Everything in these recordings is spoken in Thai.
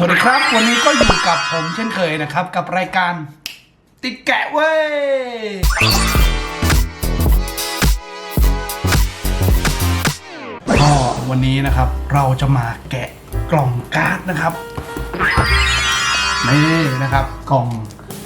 สวัสดีครับ วันนี้ก็อยู่กับผมเช่นเคยนะครับ กับรายการติดแกะเว้ย ก็วันนี้นะครับเราจะมาแกะกล่องการ์ดนะครับ นี่นะครับกล่อง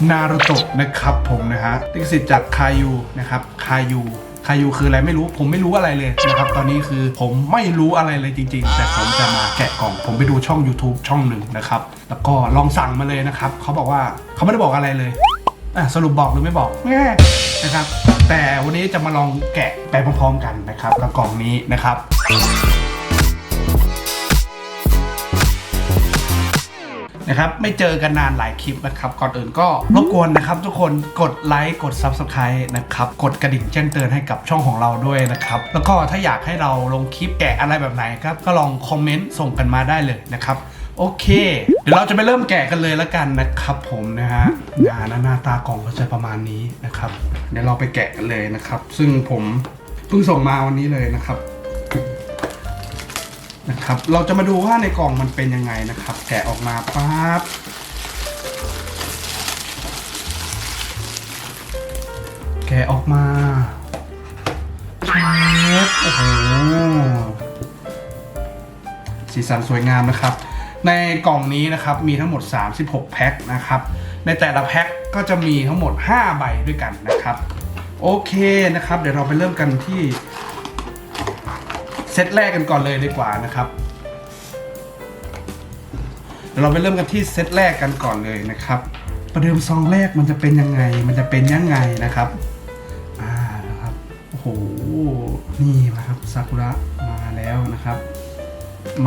นารูโตะนะครับผมนะฮะติกสิทธิ์จากคายูนะครับคายู คายูคืออะไรไม่รู้ผมไม่รู้อะไรเลยนะครับตอนนี้คือผมไม่รู้อะไรเลยจริง ๆ แต่ผมจะมาแกะกล่อง ผมไปดูช่อง YouTube ช่องหนึ่งนะครับ แล้วก็ลองสั่งมาเลยนะครับเขาบอกว่าเขาไม่ได้บอกอะไรเลยอะสรุปบอกหรือไม่บอกแง่นะครับ แต่วันนี้จะมาลองแกะไปพร้อมๆกันนะครับกับกล่องนี้นะครับ นะครับ ไม่เจอกันนานหลายคลิปนะครับ ก่อนอื่นก็รบกวนนะครับ ทุกคนกดไลค์กด Subscribe นะครับ กดกระดิ่งแจ้งเตือนให้กับช่องของเราด้วยนะครับ แล้วก็ถ้าอยากให้เราลงคลิปแกะอะไรแบบไหนครับ ก็ลองคอมเมนต์ส่งกันมาได้เลยนะครับ โอเค เดี๋ยวเราจะไปเริ่มแกะกันเลยแล้วกันนะครับ ผมนะฮะงานหน้าตากล่องก็จะประมาณนี้นะครับ เดี๋ยวเราไปแกะกันเลยนะครับ ซึ่งผมเพิ่งส่งมาวันนี้เลยนะครับ นะครับ เราจะมาดูว่าในกล่องมันเป็นยังไงนะครับ แกะออกมาปั๊บแกะออกมาเชฟโอ้โหสีสันสวยงามนะครับ ในกล่องนี้นะครับมีทั้งหมด 36 แพ็คนะครับ ในแต่ละแพ็คก็จะมีทั้งหมด 5 ใบด้วยกันนะครับ โอเคนะครับ เดี๋ยวเราไปเริ่มกันที่ เซตแรกกันก่อนเลยดีกว่านะครับเดี๋ยวเราไปเริ่มกันที่เซตแรกกันก่อนเลยนะครับ ประเดิมซองแรกมันจะเป็นยังไง มันจะเป็นยังไงนะครับ อ่านะครับ โอ้โห นี่นะครับซากุระมาแล้วนะครับ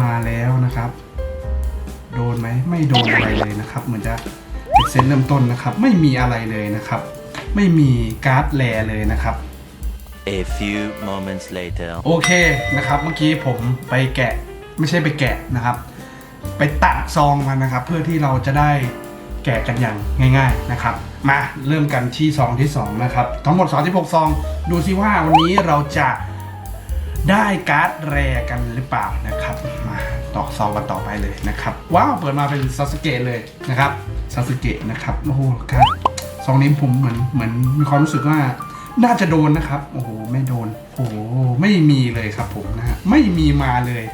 มาแล้วนะครับ โดนไหมไม่โดนอะไรเลยนะครับ เหมือนจะเป็นเซตเริ่มต้นนะครับ ไม่มีอะไรเลยนะครับ ไม่มีการ์ดแลเลยนะครับ A few moments later. โอเคนะครับเมื่อกี้ผมไปแกะไม่ใช่ไปแกะนะครับ ไปตัดซองมันนะครับ เพื่อที่เราจะได้แกะกันอย่างง่าย ๆนะครับ มาเริ่มกันที่ซองที่สองนะครับทั้งหมด36ซอง ดูซิว่าวันนี้เราจะได้การ์ดแรกันหรือเปล่านะครับ มาต่อซองกันต่อไปเลยนะครับ ว้าวเปิดมาเป็นซาสึเกะเลยนะครับซาสึเกะนะครับโอ้โหการ์ดซองนี้ผมเหมือนเหมือนมีความรู้สึกว่า น่าจะโดนนะครับ โอ้โห ไม่โดน โอ้โห ไม่มีเลยครับผมนะฮะ ไม่มีมาเลย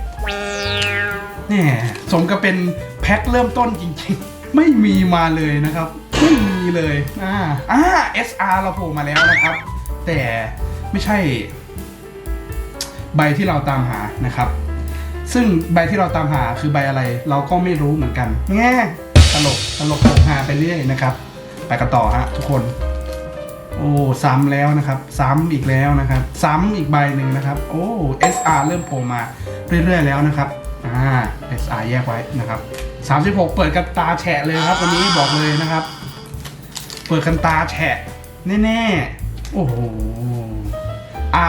เนี่ยสมกับเป็นแพ็คเริ่มต้นจริงๆ ไม่มีมาเลยนะครับ ไม่มีเลย อ่า อ่า SR เราโผล่มาแล้วนะครับ แต่ไม่ใช่ ใบที่เราตามหานะครับ ซึ่งใบที่เราตามหาคือใบอะไร เราก็ไม่รู้เหมือนกัน แง่ตลก ตลกโปกฮาไปเรื่อยนะครับ ไปกันต่อฮะทุกคน โอ้ซ้ำแล้วนะครับ ซ้ำอีกแล้วนะครับ ซ้ำอีกใบหนึ่งนะครับ โอ้ SR เริ่มโผล่มาเรื่อยๆแล้วนะครับ อ่า SR แยกไว้นะครับ 36 เปิดกันตาแฉะเลยครับ วันนี้บอกเลยนะครับ เปิดกันตาแฉะแน่ๆ โอ้โห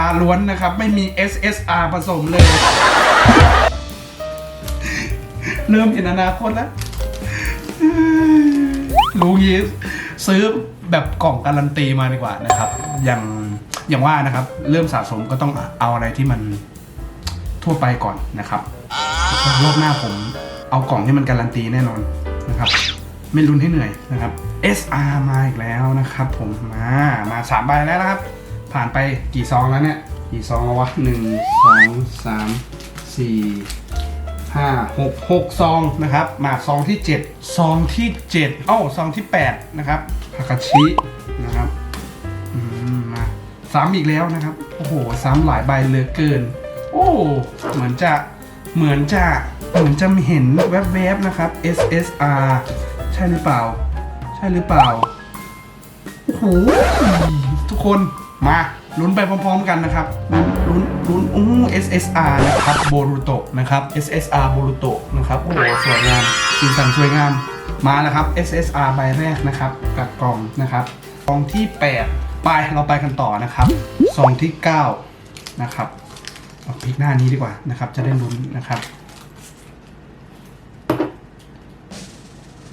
R ล้วนนะครับ ไม่มี SSR ผสมเลย เริ่มเห็นอนาคตแล้วรู้งี้ซื้อ แบบกล่องการันตีมาดีกว่านะครับ อย่างอย่างว่านะครับ เริ่มสะสมก็ต้องเอาอะไรที่มันทั่วไปก่อนนะครับรอบหน้าผมเอากล่องที่มันการันตีแน่นอนนะครับ ไม่รุนให้เหนื่อยนะครับ SR มาอีกแล้วนะครับ ผมมามาสามใบแล้วนะครับ ผ่านไปกี่ซองแล้วเนี่ยกี่ซองแล้ววะหนึ่งสองสามสี่ห้าหกหกซองนะครับมาซองที่เจ็ดซองที่เจ็ดเอ้าซองที่แปดนะครับ ฮากาชินะครับมมาซ้ำอีกแล้วนะครับ โอ้โห ซ้ำหลายใบเหลือเกิน โอ้เหมือนจะเหมือนจะเหมือนจะเห็นแวบๆนะครับ SSR ใช่หรือเปล่า ใช่หรือเปล่าโอ้โหทุกคนมาลุ้นไปพร้อมๆกันนะครับลุ้นลุ้นลุ้นอู้ SSR นะครับโบรูโตะนะครับ SSR โบรูโตะนะครับโอ้โหสวยงามสีสันสวยงาม มาแล้วครับ SSR ใบแรกนะครับกับกล่องนะครับกล่องที่ 8 ไปเราไปกันต่อนะครับซองที่ 9 นะครับเอาพลิกหน้านี้ดีกว่านะครับ จะได้ลุ้นนะครับ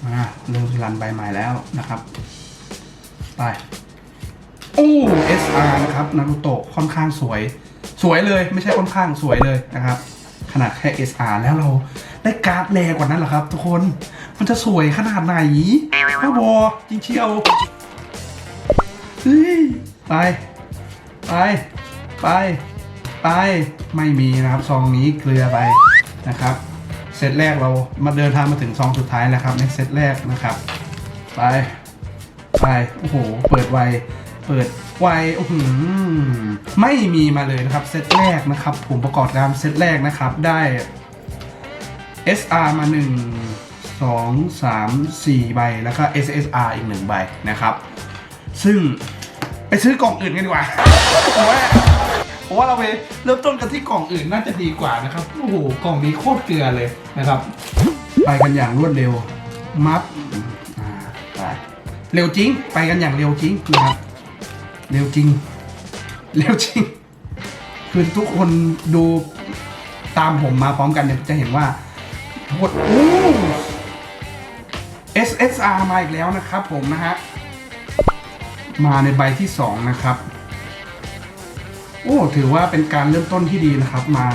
มาเริ่มรันใบใหม่แล้วนะครับ ไปโอ้ SR นะครับนารูโตะค่อนข้างสวย สวยเลยไม่ใช่ค่อนข้างสวยเลยนะครับ ขนาดแค่ SR แล้วเรา ได้การ์ดแรงกว่านั้นเหรอครับ ทุกคน มันจะสวยขนาดไหนบ้าบอจริงเชียวเฮ้ยไป ไป ไป ไป ไม่มีนะครับซองนี้เกลือไปนะครับ เซตแรกเรามาเดินทางมาถึงซองสุดท้ายแล้วครับในเซตแรกนะครับ ไป ไป โอ้โห เปิดไว เปิดไวโอ้โหไม่มีมาเลยนะครับ เซตแรกนะครับ ผมประกอบการเซตแรกนะครับได้ SR มา 1 2 3 4 ใบ แล้วก็ SSR อีก 1 ใบนะครับ ซึ่งไปซื้อกล่องอื่นกันดีกว่าผมว่าผมว่าเราไปเริ่มต้นกันที่กล่องอื่นน่าจะดีกว่านะครับ โอ้โห กล่องนี้โคตรเกลือเลยนะครับ ไปกันอย่างรวดเร็ว มัดอ่าไปเร็วจริง ไปกันอย่างเร็วจริงนะครับ เร็วจริง เร็วจริง คือทุกคนดูตามผมมาพร้อมกันเนี่ยจะเห็นว่า หมดโอ้ SSR มาอีกแล้วนะครับผมนะฮะ มาในใบที่ 2 นะครับ โอ้ ถือว่าเป็นการเริ่มต้นที่ดีนะครับ มา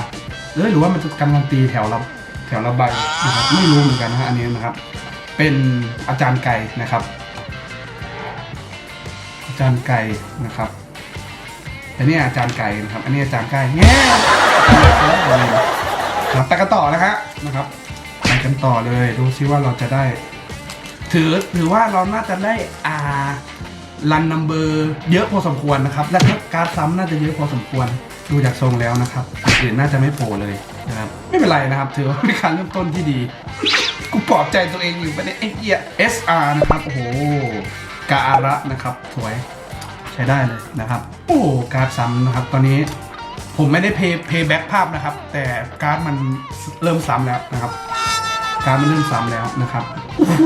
เออหรือว่ามันจะการันตีแถวละแถวละใบนะครับ ไม่รู้เหมือนกันนะฮะอันนี้นะครับ เป็นอาจารย์ไก่นะครับ อาจารย์ไก่นะครับแต่นี่อาจารย์ไก่นะครับ อันนี้อาจารย์ไก่แง่ครับไปกันต่อนะฮะนะครับ กันต่อเลย ดูซิว่าเราจะได้ ถือถือว่าเราน่าจะได้อารันนัมเบอร์เยอะพอสมควรนะครับ และการซ้ำน่าจะเยอะพอสมควรดูจากทรงแล้วนะครับอื่นน่าจะไม่โผล่เลยนะครับไม่เป็นไรนะครับ ถือว่าเป็นการเริ่มต้นที่ดี กูปลอบใจตัวเองอยู่ไปในไอ้เหี้ย SR นะครับ โอ้โหกาอาระนะครับ สวยใช้ได้เลยนะครับ โอ้การซ้ำนะครับ ตอนนี้ผมไม่ได้เพย์เพย์แบ็กภาพนะครับ แต่การ์ดมันเริ่มซ้ำแล้วนะครับ การมันเริ่มซ้ำแล้วนะครับโอ้โห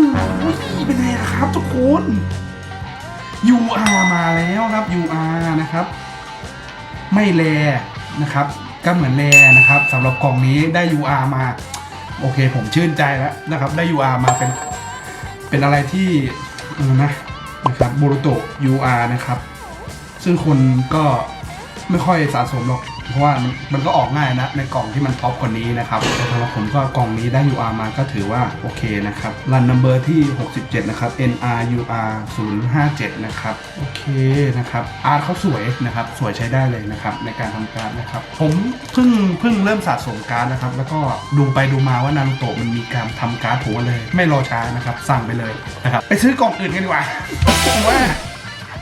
เป็นไงล่ะครับทุกคน UR มาแล้วครับ UR นะครับ ไม่แลนะครับ ก็เหมือนแลนะครับสำหรับกล่องนี้ได้ UR มา โอเค ผมชื่นใจแล้วนะครับ ได้ UR มาเป็น เป็นอะไรที่เออนะนะครับบูรุโต UR นะครับ ซึ่งคนก็ไม่ค่อยสะสมหรอก เพราะว่ามันก็ออกง่ายนะในกล่องที่มันท็อปกว่านี้นะครับแต่สำหรับผมก็กล่องนี้ได้ UR มาก็ถือว่าโอเคนะครับรันนัมเบอร์ที่ 67 นะครับ NRUR 057 นะครับ โอเคนะครับอาร์ตเขาสวยนะครับ สวยใช้ได้เลยนะครับ ในการทำการดนะครับ ผมเพิ่งเพิ่งเริ่มสะสมการดนะครับ แล้วก็ดูไปดูมาว่านารูโตมันมีการทำการ์ดผมเลย ไม่รอช้านะครับ สั่งไปเลยนะครับ ไปซื้อกล่องอื่นกันดีกว่าผมว่า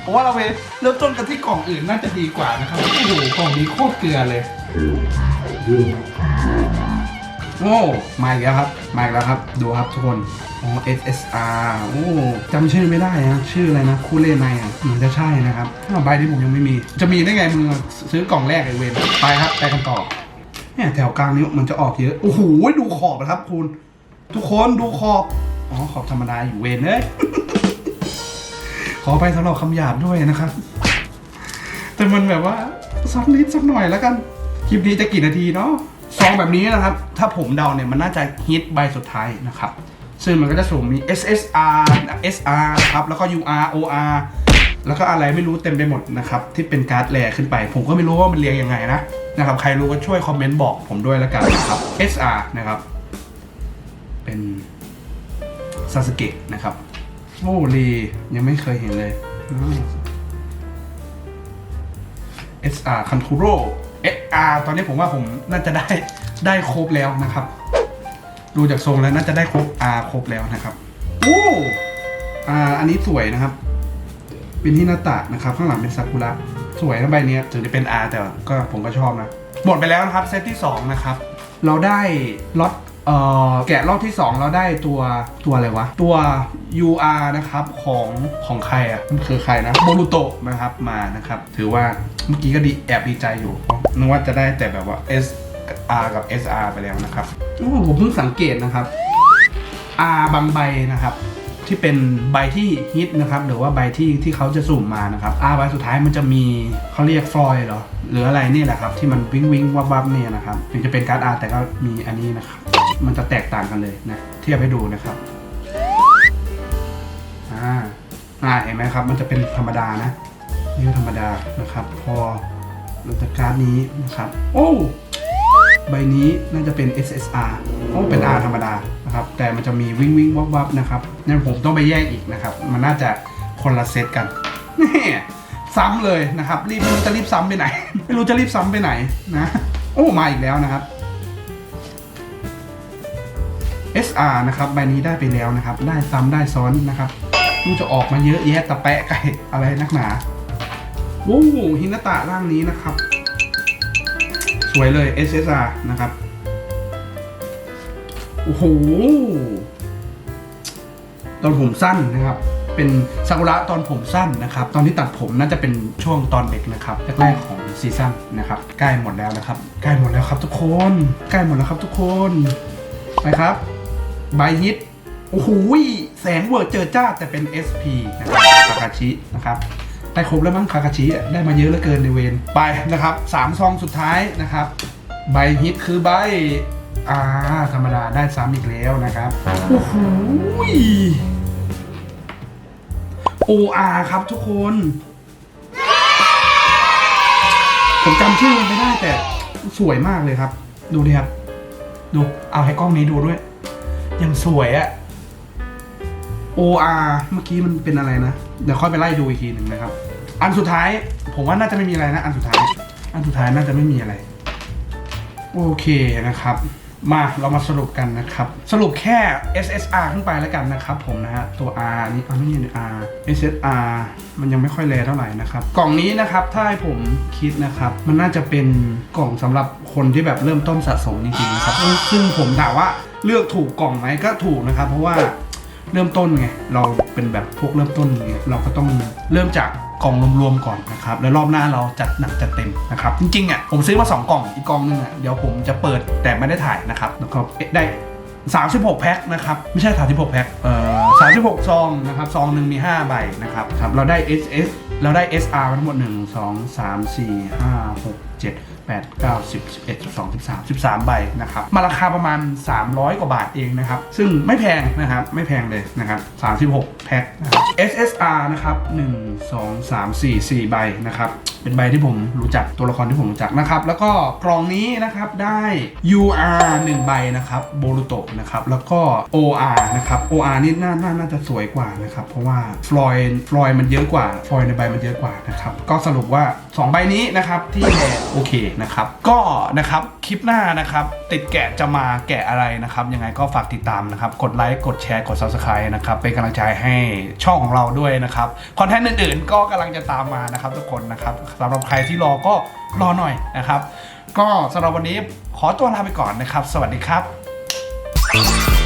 ผมว่าเราไปเริ่มต้นกันที่กล่องอื่นน่าจะดีกว่านะครับโอ้โหกล่องนี้โคตรเกลือเลยโอ้มาอีกแล้วครับมาอีกแล้วครับ ดูครับทุกคนอ๋อ SSR โอ้จำชื่อไม่ได้นะชื่ออะไรนะ คู่เล่นในอะเหมือนจะใช่นะครับอ้าวใบที่ผมยังไม่มี จะมีได้ไงมึงซื้อกล่องแรกไอเวนไปครับไปกันต่อเนี่ยแถวกลางนี้มันจะออกเยอะโอ้โหดูขอบนะครับคุณ ทุกคนดูขอบอ๋อขอบธรรมดาอยู่เวนเอ้ย อไปสำหรับคำหยาบด้วยนะครับ แต่มันแบบว่าสักนิดสักหน่อยแล้วกัน คลิปนี้จะกี่นาทีเนาะซองแบบนี้นะครับ ถ้าผมเดาเนี่ยมันน่าจะฮิตใบสุดท้ายนะครับ ซึ่งมันก็จะสุ่มมี SSR SR ครับ แล้วก็ UR OR แล้วก็อะไรไม่รู้เต็มไปหมดนะครับ ที่เป็นการ์ดแรขึ้นไป ผมก็ไม่รู้ว่ามันเรียงยังไงนะนะครับ ใครรู้ก็ช่วยคอมเมนต์บอกผมด้วยแล้วกันนะครับ SR นะครับ เป็นซาสเกะนะครับ โอ้ลียังไม่เคยเห็นเลยอืม SR c o n t r o SR ตอนนี้ผมว่าผมน่าจะได้ได้ครบแล้วนะครับ ดูจากทรงแล้วน่าจะได้ครบ R ครบแล้วนะครับโอ้ R อันนี้สวยนะครับ เป็นที่หน้าตานะครับ ข้างหลังเป็นซากุระสวยนะใบนี้ถึงจะเป็น R แต่ก็ผมก็ชอบนะ หมดไปแล้วนะครับเซตที่ 2 นะครับ เราได้ล็อต เอ่อแกะรอบที่ 2 เราได้ตัวตัวอะไรวะ ตัว UR นะครับของของใครอะ มันคือใครนะโบรูโตะนะครับมานะครับ ถือว่าเมื่อกี้ก็ดีแอบดีใจอยู่นึกว่าจะได้แต่แบบว่า S R กับ SR ไปแล้วนะครับโอ้ผมเพิ่งสังเกตนะครับ R บางใบนะครับ ที่เป็นใบที่ฮิตนะครับ หรือว่าใบที่ที่เขาจะสุ่มมานะครับ R ใบสุดท้ายมันจะมีเขาเรียกฟลอยเหรอหรืออะไรนี่แหละครับ ที่มันวิงวิงวับวับเนี่ยนะครับ ถึงจะเป็นการ์ด R แต่ก็มีอันนี้นะครับ มันจะแตกต่างกันเลยนะเทียบให้ดูนะครับอ่าอ่าเห็นไหมครับ มันจะเป็นธรรมดานะนี่ธรรมดานะครับ พอเราจะการ์ดนี้นะครับ โอ้ใบนี้น่าจะเป็น SSR เพราะว่าเป็น R ธรรมดานะครับ แต่มันจะมีวิ่งวิ่งวับวับนะครับนั่นผมต้องไปแยกอีกนะครับ มันน่าจะคนละเซตกันนี่ซ้ำเลยนะครับ รีบไม่รู้จะรีบซ้ำไปไหน ไม่รู้จะรีบซ้ำไปไหนนะ โอ้ มาอีกแล้วนะครับ SR นะครับใบนี้ได้ไปแล้วนะครับ ได้ซ้ำได้ซ้อนนะครับดูจะออกมาเยอะแยะตะแปะไก่อะไรนักหนาโอ้โหฮินาตะร่างนี้นะครับ สวยเลย SSR นะครับโอ้โหตอนผมสั้นนะครับ เป็นซากุระตอนผมสั้นนะครับ ตอนที่ตัดผมน่าจะเป็นช่วงตอนเด็กนะครับแรกๆของซีซั่นนะครับใกล้หมดแล้วนะครับใกล้หมดแล้วครับทุกคนใกล้หมดแล้วครับทุกคนไปครับ ใบฮิตโอ้โหแสงเวอร์เจอจ้าแต่เป็น SP นะครับคาคาชินะครับได้ครบแล้วมั้งคาคาชิอะได้มาเยอะเหลือเกินในเวนไปนะครับสามซองสุดท้ายนะครับใบฮิตคือใบอ่าธรรมดาได้ซ้ำอีกแล้วนะครับโอ้โห OR ครับทุกคน ผมจำชื่อมันไม่ได้แต่สวยมากเลยครับ ดูดิครับ ดู เอาให้กล้องนี้ดูด้วย ยังสวยอะ OR เมื่อกี้มันเป็นอะไรนะ เดี๋ยวค่อยไปไล่ดูอีกทีหนึ่งนะครับ อันสุดท้าย ผมว่าน่าจะไม่มีอะไรนะ อันสุดท้าย อันสุดท้ายน่าจะไม่มีอะไร โอเคนะครับ มาเรามาสรุปกันนะครับ สรุปแค่ SSR ขึ้นไปแล้วกันนะครับผมนะฮะตัว R นี่อะไม่ใช่ R SSR มันยังไม่ค่อยแลเท่าไหร่นะครับ กล่องนี้นะครับถ้าให้ผมคิดนะครับ มันน่าจะเป็นกล่องสำหรับคนที่แบบเริ่มต้นสะสมจริงๆนะครับซึ่งซึ่งผมถามว่าเลือกถูกกล่องไหมก็ถูกนะครับ เพราะว่าเริ่มต้นไงเราเป็นแบบพวกเริ่มต้นไงเราก็ต้องเริ่มจาก กล่องรวมๆก่อนนะครับ แล้วรอบหน้าเราจัดหนักจัดเต็มนะครับ จริงๆอะผมซื้อมา 2 กล่องอีกกล่องนึงอะเดี๋ยวผมจะเปิดแต่ไม่ได้ถ่ายนะครับแล้วก็ได้ 36 แพ็คนะครับ ไม่ใช่ 36 แพ็คเอ่อ36 ซองนะครับซองหนึ่งมี 5 ใบนะครับครับเราได้ SS เราได้ SR มาทั้งหมด 1 2 3 4 5 6 7 8 9 10 11 12 13 13 ใบนะครับ มาราคาประมาณ 300 กว่าบาทเองนะครับ ซึ่งไม่แพงนะครับ ไม่แพงเลยนะครับ 36 แพ็คนะครับ SSR นะครับ 1 2 3 4 4 ใบนะครับ เป็นใบที่ผมรู้จักตัวละครที่ผมรู้จักนะครับ แล้วก็กล่องนี้นะครับได้ UR 1ใบนะครับโบรูโตะนะครับแล้วก็ OR นะครับ OR นี่น่าน่าน่าจะสวยกว่านะครับ เพราะว่าฟลอยฟลอยมันเยอะกว่าฟลอยในใบมันเยอะกว่านะครับ ก็สรุปว่า 2 ใบนี้นะครับที่แพ้โอเคนะครับ ก็นะครับ คลิปหน้านะครับ ติดแกะจะมาแกะอะไรนะครับ ยังไงก็ฝากติดตามนะครับ กดไลค์กดแชร์กด Subscribe นะครับ เป็นกำลังใจให้ช่องของเราด้วยนะครับคอนเทนต์อื่นๆ ก็กำลังจะตามมานะครับทุกคนนะครับสำหรับใครที่รอก็รอหน่อยนะครับ ก็สำหรับวันนี้ขอตัวลาไปก่อนนะครับ สวัสดีครับ